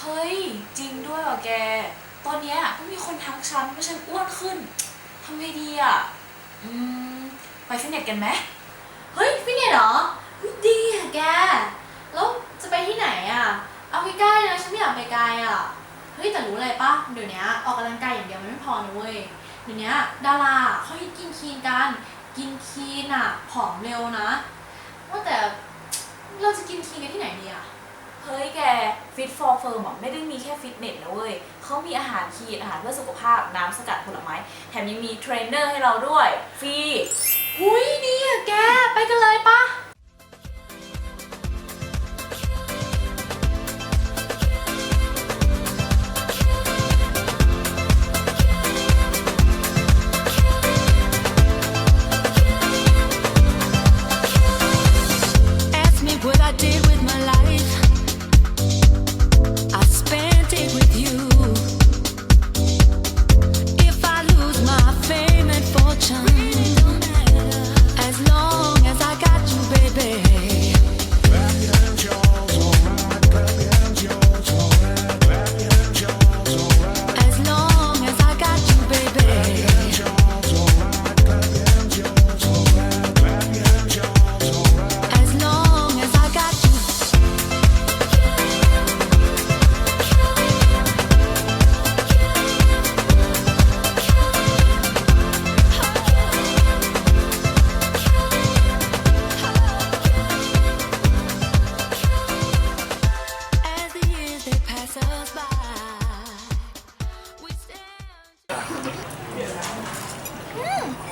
เฮ้ย จริงด้วยว่ะแก ตอนเนี้ยก็มีคนทักฉันว่าฉันอ้วนขึ้นทำไงดีอะ อืม ไปฟิตเนสกันไหมเฮ้ยฟิตเนสเหรอเฮ้ยดีอะแก แล้วจะไปที่ไหนอะเอาใกล้ๆนะฉันไม่อยากไปไกลอะเฮ้ยแต่รู้อะไรปะเดี๋ยวนี้ออกกำลังกายอย่างเดียวมันไม่พอนะเว้ย เดี๋ยวนี้ดาราเขาฮิตกินคีนกัน กินคีนอะผอมเร็วนะ ว่าแต่เราจะกินคีนกันที่ไหนดีอะ เฮ้ยแกฟิตฟอร์เฟิร์มอะไม่ได้มีแค่ฟิตเนสนะเว้ยเขามีอาหารคีนอาหารเพื่อสุขภาพน้ำสกัดผลไม้ แถมยังมีเทรนเนอร์ให้เราด้วย ฟรี หุ้ยดีอะแก ไปกันเลยปะ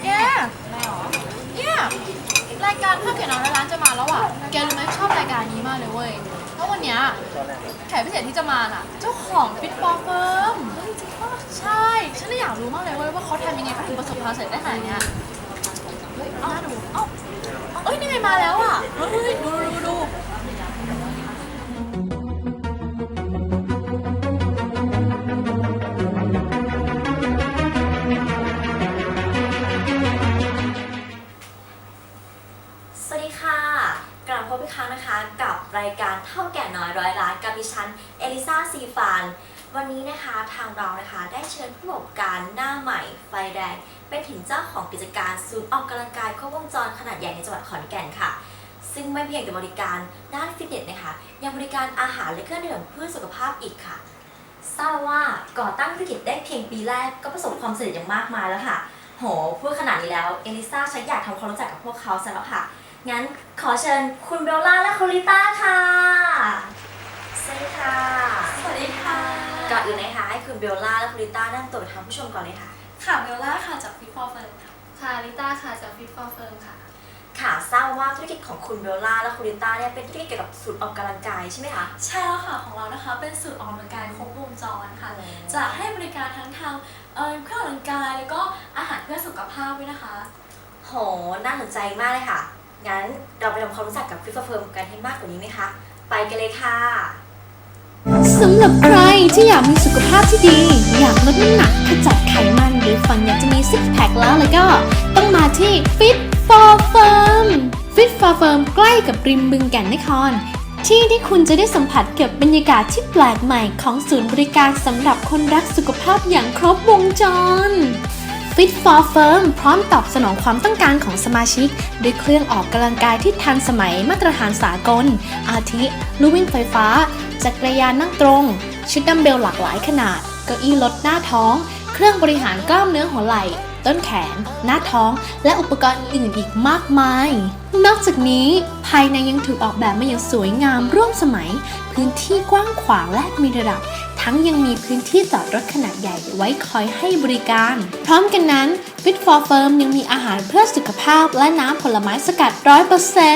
แกเนี่ยรายการข้าวเขียนน้อนร้านจะมาแล้วอะ แกรู้ไหมชอบรายการนี้มากเลยเว้ยแล้ววันเนี้ยแขกพิเศษที่จะมาน่ะ เจ้าของฟิตบอลเฟิร์มใช่ ฉันเลยอยากรู้มากเลยเว้ยว่าเขาทำยังไงเขาถึงประสบความสำเร็จได้ขนาดเนี้ยเฮ้ยน่าดูเอ้าเอ้ยนี่ไงมาแล้วอะเฮ้ยดู น้อยร้อยล้านกับดิฉันเอลิซาซีฟาน วันนี้นะคะทางเรานะคะได้เชิญผู้ประกอบการหน้าใหม่ไฟแรงเป็นถึงเจ้าของกิจการศูนย์ออกกำลังกายครบวงจรขนาดใหญ่ในจังหวัดขอนแก่นค่ะ ซึ่งไม่เพียงแต่บริการด้านฟิตเนสนะคะยังบริการอาหารและเครื่องดื่มเพื่อสุขภาพอีกค่ะทราบว่าก่อตั้งธุรกิจได้เพียงปีแรกก็ประสบความสำเร็จอย่างมากมายแล้วค่ะ โหพูดขนาดนี้แล้วเอลิซาฉันอยากทำความรู้จักกับพวกเขาซะแล้วค่ะ งั้นขอเชิญคุณเบลล่าและคุณลิต้าค่ะสวัสดีค่ะ สวัสดีค่ะ ก่อนอื่นนะคะให้คุณเบลล่าและคุณลิต้าแนั่งตัวกับทางผู้ชมก่อนเลยค่ะ ค่ะเบลล่าค่ะจาก Fit for Firm ค่ะ ค่ะลิต้าค่ะจาก Fit for Firm ค่ะ ค่ะทราบว่าธุรกิจของคุณเบลล่าและคุณลิต้าเนี่ยเป็นธุรกิจเกี่ยวกับสูตรออกกำลังกายใช่ไหมคะ ใช่แล้วค่ะของเรานะคะ เป็นสูตรออกกำลังกายครบวงจรค่ะ จะให้บริการทั้งทางเอ่อเครื่องออกกำลังกายแล้วก็อาหารเพื่อสุขภาพด้วยนะคะ โห น่าสนใจมากเลยค่ะ งั้นเราไปทำความรู้จักกับฟิฟเฟิร์มกันให้มากกว่านี้ไหมคะ ไปกันเลยค่ะ สำหรับใครที่อยากมีสุขภาพที่ดี อยากลดน้ำหนักขจัดไขมันหรือฝันอยากจะมีซิกแพคแล้วแล้วก็ ต้องมาที่ Fit for Firm Fit for Firm ใกล้กับริมบึงแก่นนคร ที่ที่คุณจะได้สัมผัสกับบรรยากาศที่แปลกใหม่ของศูนย์บริการสำหรับคนรักสุขภาพอย่างครบวงจร Fit for Firm พร้อมตอบสนองความต้องการของสมาชิก ด้วยเครื่องออกกำลังกายที่ทันสมัยมาตรฐานสากล อาทิลู่วิ่งไฟฟ้า จักรยานนั่งตรง ชุดดัมเบลหลากหลายขนาด เก้าอี้ลดหน้าท้อง เครื่องบริหารกล้ามเนื้อหัวไหล่ ต้นแขน หน้าท้อง และอุปกรณ์อื่นอีกมากมาย นอกจากนี้ ภายในยังถูกออกแบบมาอย่างสวยงามร่วมสมัย พื้นที่กว้างขวางและมีระดับ ทั้งยังมีพื้นที่จอดรถขนาดใหญ่ไว้คอยให้บริการ พร้อมกันนั้น Fit for Firm ยังมีอาหารเพื่อสุขภาพและน้ำผลไม้สกัด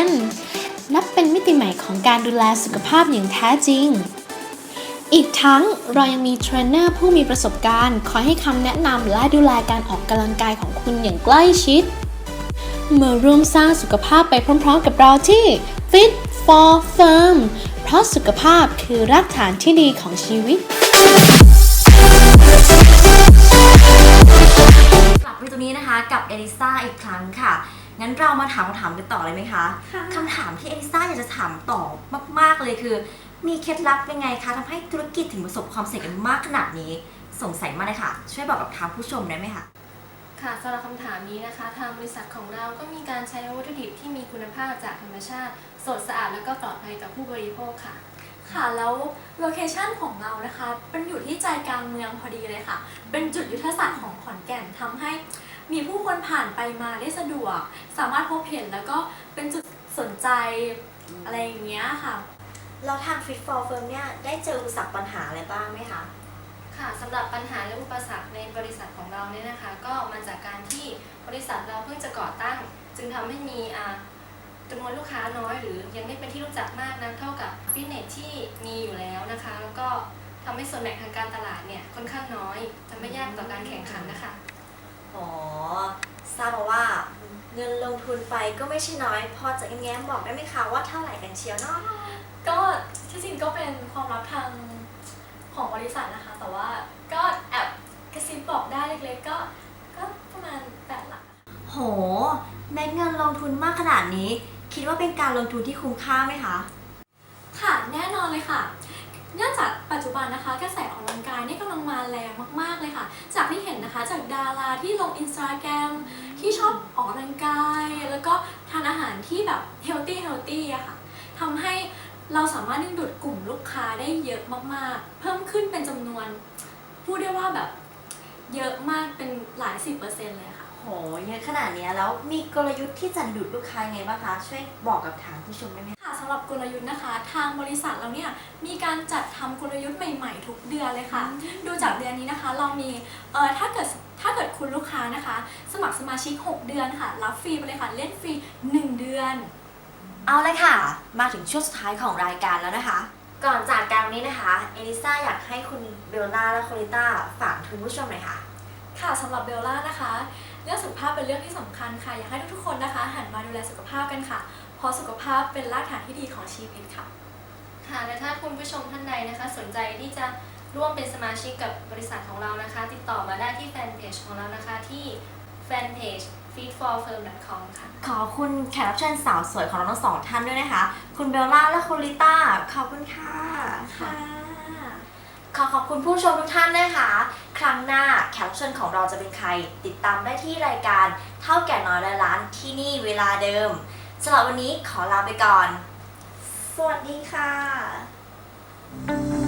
100%นับเป็นมิติใหม่ของการดูแลสุขภาพอย่างแท้จริงอีกทั้งเรายังมีเทรนเนอร์ผู้มีประสบการณ์ คอยให้คำแนะนำและดูแลการออกกำลังกายของคุณอย่างใกล้ชิดมาร่วมสร้างสุขภาพไปพร้อมๆกับเราที่ Fit for Firm ราะสุขภาพคือรากฐานที่ดีของชีวิต กลับไปตรงนี้นะคะกับเอลิซาอีกครั้งค่ะ งั้นเรามาถามคำถามกันต่อเลยไหมคะค่ะคำถามที่เอลิซาอยากจะถามต่อมาก ๆ เลยคือ มีเคล็ดลับยังไงคะทำให้ธุรกิจถึงประสบความสำเร็จกันมากขนาดนี้ สงสัยมากเลยค่ะ ช่วยบอกกับทางผู้ชมได้ไหมคะ ค่ะสำหรับคำถามนี้นะคะ ทางบริษัทของเราก็มีการใช้วัตถุดิบที่มีคุณภาพจากธรรมชาติ สดสะอาดและก็ปลอดภัยต่อผู้บริโภคค่ะ ค่ะแล้วโลเคชันของเรานะคะเป็นอยู่ที่ใจกลางเมืองพอดีเลยค่ะ เป็นจุดยุทธศาสตร์ของขอนแก่นทำให้มีผู้คนผ่านไปมาได้สะดวก สามารถพบเห็นแล้วก็เป็นจุดสนใจอะไรอย่างเงี้ยค่ะ แล้วทาง Fit for Firm เนี่ยได้เจออุปสรรคปัญหาอะไรบ้างไหมคะ ค่ะสำหรับปัญหาและอุปสรรคในบริษัทของเราเนี่ยนะคะ ก็มาจากการที่บริษัทเราเพิ่งจะก่อตั้ง จึงทำให้มีอ่าจำนวนลูกค้าน้อย หรือยังไม่เป็นที่รู้จักมากนักเท่ากับฟิตเนสที่มีอยู่แล้วนะคะ แล้วก็ทำให้ส่วนแบ่งทางการตลาดเนี่ยค่อนข้างน้อยทำให้ยากต่อการแข่งขันนะคะอ๋อทราบมาว่าเงินลงทุนไปก็ไม่ใช่น้อย พอจะแง้มๆบอกได้ไหมคะว่าเท่าไหร่กันเชียวเนาะก็ที่จริงก็เป็นความลับทาง ของบริษัทนะคะ แต่ว่าก็แอบกระซิบบอกได้เล็กๆก็ก็ประมาณแปดหลัก โหแม็เงินลงทุนมากขนาดนี้ คิดว่าเป็นการลงทุนที่คุ้มค่าไหมคะ ค่ะแน่นอนเลยค่ะเนื่องจากปัจจุบันนะคะกระแสออกกำลังกายนี่กำลังมาแรงมากๆเลยค่ะ จากที่เห็นนะคะจากดาราที่ลงอินสตาแกรมที่ชอบออกกำลังกาย แล้วก็ทานอาหารที่แบบเฮลตี้เฮลตี้อะค่ะทำให้ เราสามารถดึงดูดกลุ่มลูกค้าได้เยอะมากๆ เพิ่มขึ้นเป็นจำนวน พูดได้ว่าแบบเยอะมากเป็นหลายสิบเปอร์เซ็นต์เลยค่ะ โหเยอะขนาดเนี้ยแล้วมีกลยุทธ์ที่จะดูดลูกค้ายังไงบ้างคะ ช่วยบอกกับทางผู้ชมได้ไหมคะค่ะสำหรับกลยุทธ์นะคะ ทางบริษัทเราเนี่ยมีการจัดทำกลยุทธ์ใหม่ๆ ทุกเดือนเลยค่ะ ดูจากเดือนนี้นะคะ เรามีเอ่อถ้าเกิดถ้าเกิดคุณลูกค้านะคะ สมัครสมาชิก 6 เดือนค่ะ รับฟรีไปเลยค่ะเล่นฟรี 1 เดือน เอาเลยค่ะ มาถึงช่วงสุดท้ายของรายการแล้วนะคะ ก่อนจากการนี้นะคะ เอลิซ่าอยากให้คุณเบลล่าและโคลิต้าฝากถึงผู้ชมหน่อยค่ะ ค่ะสำหรับเบลล่านะคะ เรื่องสุขภาพเป็นเรื่องที่สำคัญค่ะ อยากให้ทุกๆคนนะคะ หันมาดูแลสุขภาพกันค่ะ เพราะสุขภาพเป็นรากฐานที่ดีของชีวิตค่ะ ค่ะและถ้าคุณผู้ชมท่านใดนะคะ สนใจที่จะร่วมเป็นสมาชิกกับบริษัทของเรานะคะ ติดต่อมาได้ที่แฟนเพจของเรานะคะที่แฟนเพจ feedforfirm.com ค่ะ ขอบคุณแขกรับเชิญสาวสวยของเราทั้งสองท่านด้วยนะคะ คุณเบลล่าและคุณลิต้า ขอบคุณค่ะ ค่ะ ขอขอบคุณผู้ชมทุกท่านนะคะ ครั้งหน้าแขกรับเชิญของเราจะเป็นใคร ติดตามได้ที่รายการเท่าแก่น้อยและล้านที่นี่เวลาเดิมสำหรับวันนี้ขอลาไปก่อน สวัสดีค่ะ